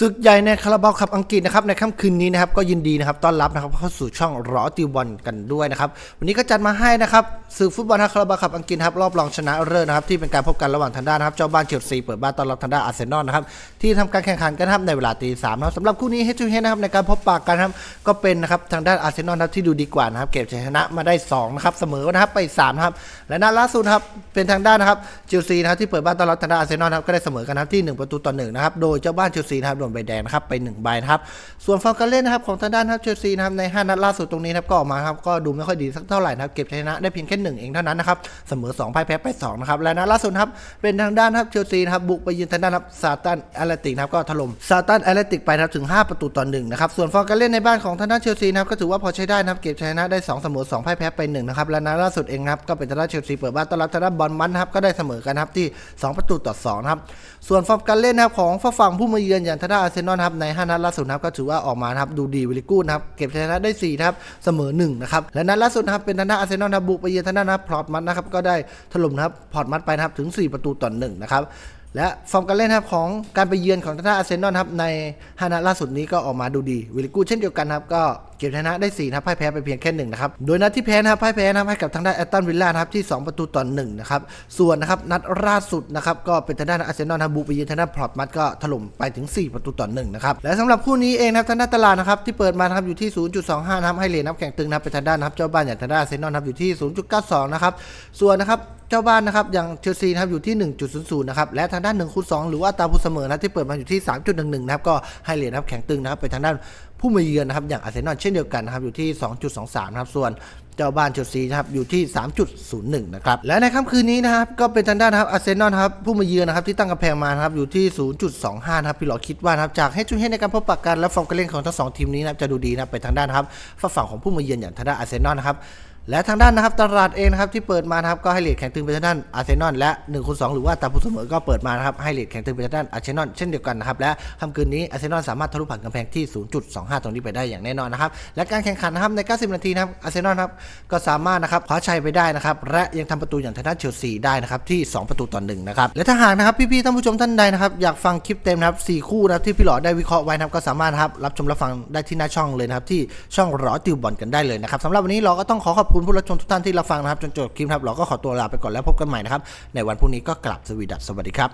ศึกใหญ่ในคาราบาวคัพอังกฤษนะครับในค่ำคืนนี้นะครับก็ยินดีนะครับต้อนรับนะครับเข้าสู่ช่องรอติวบอลกันด้วยนะครับวันนี้ก็จัดมาให้นะครับศึกฟุตบอลคาราบาวคัพอังกฤษครับรอบรองชนะเลิศนะครับที่เป็นการพบกันระหว่างทางด้านนะครับเจ้าบ้านเชลซีเปิดบ้านต้อนรับทางด้านอาร์เซนอลนะครับที่ทำการแข่งขันกันครับในเวลาตีสามนะครับสำหรับคู่นี้เฮจูเฮนะครับในการพบปากกันครับก็เป็นนะครับทางด้านอาร์เซนอลครับที่ดูดีกว่านะครับเก็บชัยชนะมาได้สองนะครับเสมอนะครับไปสามนะครับและนัดล่าสุดครับเป็นทางด้านนะครับเชลซีนะครับที่เปิดบ้านต้อนรับทางด้านอาร์เซนอลครับก็ได้เสมอกันครับที่หนึ่งประตูต่อหนึ่งนะครับโดยเจ้าบ้านเชลซีนะครับนใบแดงนะครับไปหนึ่งใบนะครับส่วนฟอร์การเล่นนะครับของทางด้านครับเชลซีนะครับใน 5 นัดล่าสุดตรงนี้นะครับก็ออกมาครับก็ดูไม่ค่อยดีสักเท่าไหร่นะครับเก็บชนะได้เพียงแค่หนึ่งเองเท่านั้นนะครับเสมอ2พ่ายแพ้ไป2นะครับและนัดล่าสุดครับเป็นทางด้านครับเชลซีนะครับบุกไปยืนทางด้านะครับซาตันแอตเลติกนะครับก็ถล่มซาตันแอตเลติกไปนะครับถึง 5 ประตูต่อหนึ่งนะครับส่วนฟอร์การเล่นในบ้านของทางด้านเชลซีนะครับก็ถือว่าพอใช้ได้นะครับเก็บชนะได้2เสมอ2พ่ายแพ้ไป1นะครับและนัดล่าสุดเองครับก็เป็นทางด้านเชลซีเปิดบ้านต้อนรับทางด้านบอลมันครับก็ได้เสมอกันครับที่ 2 ประตูต่อ2นะครับส่วนฟอร์มการเล่นนะครับของฝั่งผู้มาเยือนอย่างทางด้านอาร์เซนอลนครับใน5นัดล่าสุดครับก็ถือว่าออกมาครับดูดีวิลิกูดนครับเก็บชนะได้4ครับเสมอ1นะครับและนัดล่าสุดครับเป็นทางด้านอาร์เซนอลนครับบุกไปเยือนทางด้านนะครับพอร์ตมัดนะครับก็ได้ถล่มนะครับพอร์ตมัดไปนะครับถึง 4 ประตูต่อ1นะครับ และฟอร์มการเล่นครับของการไปเยือนของทางด้าอาร์เซนอลครับใน5นัดล่าสุดนี้ก็ออกมาดูดีวิลกูเช่นเดียวกันครับก็เก็บชนะได้4นะพ่ายแพ้ไปเพียงแค่หนึ่งนะครับโดยนัดที่แพ้นะครับพ่ายแพ้นะให้กับทางด้านแอตตันวิลล่านะครับที่ 2 ประตูต่อ1นะครับส่วนนะครับนัดล่าสุดนะครับก็เป็นทางด้านอาร์เซนอลนะบบุกไปเยือนทางด้านพลอตมัดก็ถล่มไปถึง 4 ประตูต่อ1นะครับและสำหรับคู่นี้เองนะครับทางด้านตลาดนะครับที่เปิดมานะครับอยู่ที่ 0.25นะครับให้เหรียญนับแข่งตึงนะครับเป็นทางด้านนะครับเจ้าบ้านอย่างทางด้านอาร์เซนอลนะครับอยู่ที่ 0.92 นะครับส่วนนะครับเจ้าบ้านนะครับอย่างเชลซีนะครับอยู่ที่ 1.00 นะครับและทางด้าน1คูณ2หรือว่าอัตราผู้เสมอนะที่เปิดมาอยู่ที่ 3.11 นะครับก็ให้เหรียญนับแข่งตึงนะครับไปทางด้านผู้มาเยือนนะครับอย่างอาร์เซนอลเช่นเดียวกันนะครับอยู่ที่ 2.23 นะครับส่วนเจ้าบ้านเชลซีนะครับอยู่ที่ 3.01 นะครับและในค่ำคืนนี้นะครับก็เป็นทางด้านนะครับอาร์เซนอลครับผู้มาเยือนนะครับที่ตั้งกำแพงมานะครับอยู่ที่ 0.25 นะครับพี่หลอคิดว่านะครับจากให้จุนเฮในการพบปะกันและฟอร์มการเล่นของทั้งสองทีมนี้นะครับจะดูดีนะครับไปทางด้านครับฝั่งของผู้มาเยือนอย่างทางด้านอาร์เซนอลนะครับ และทางด้านนะครับตลาดเองนะครับที่เปิดมานะครับก็ให้เลทแข่งตึงไปทางด้านอาร์เซนอลและ1คูณ2หรือว่าตาผู้เสมอก็เปิดมานะครับให้เลทแข่งตึงไปทางด้านอาร์เซนอลเช่นเดียวกันนะครับและค่ำคืนนี้อาร์เซนอลสามารถทะลุผ่านกำแพงที่ 0.25 ตรงนี้ไปได้อย่างแน่นอนนะครับและการแข่งขันนะครับใน 90 นาทีนะครับอาร์เซนอลครับก็สามารถนะครับคว้าชัยไปได้นะครับและยังทำประตูอย่างทางด้านเชลซีได้นะครับที่ 2 ประตูต่อหนึ่งนะครับและถ้าหากนะครับพี่ๆท่านผู้ชมท่านใดนะครับอยากฟังคลิปเต็มนะครับ4คู่นะครับที่พี่หลอได้วิเคราะห์ไว้นะครับก็สามารถนะครับรับชมรับฟังได้ที่หน้าช่องเลยนะครับที่ช่องรอติวบอลกันได้เลยนะครับสำหรับวันนี้เราก็ต้องขอขอบคุณผู้รับชมทุกท่านที่รับฟังนะครับ จนจบคลิปครับเราก็ขอตัวลาไปก่อนแล้วพบกันใหม่นะครับ ในวันพรุ่งนี้ก็กลับสวีดัสสวัสดีครับ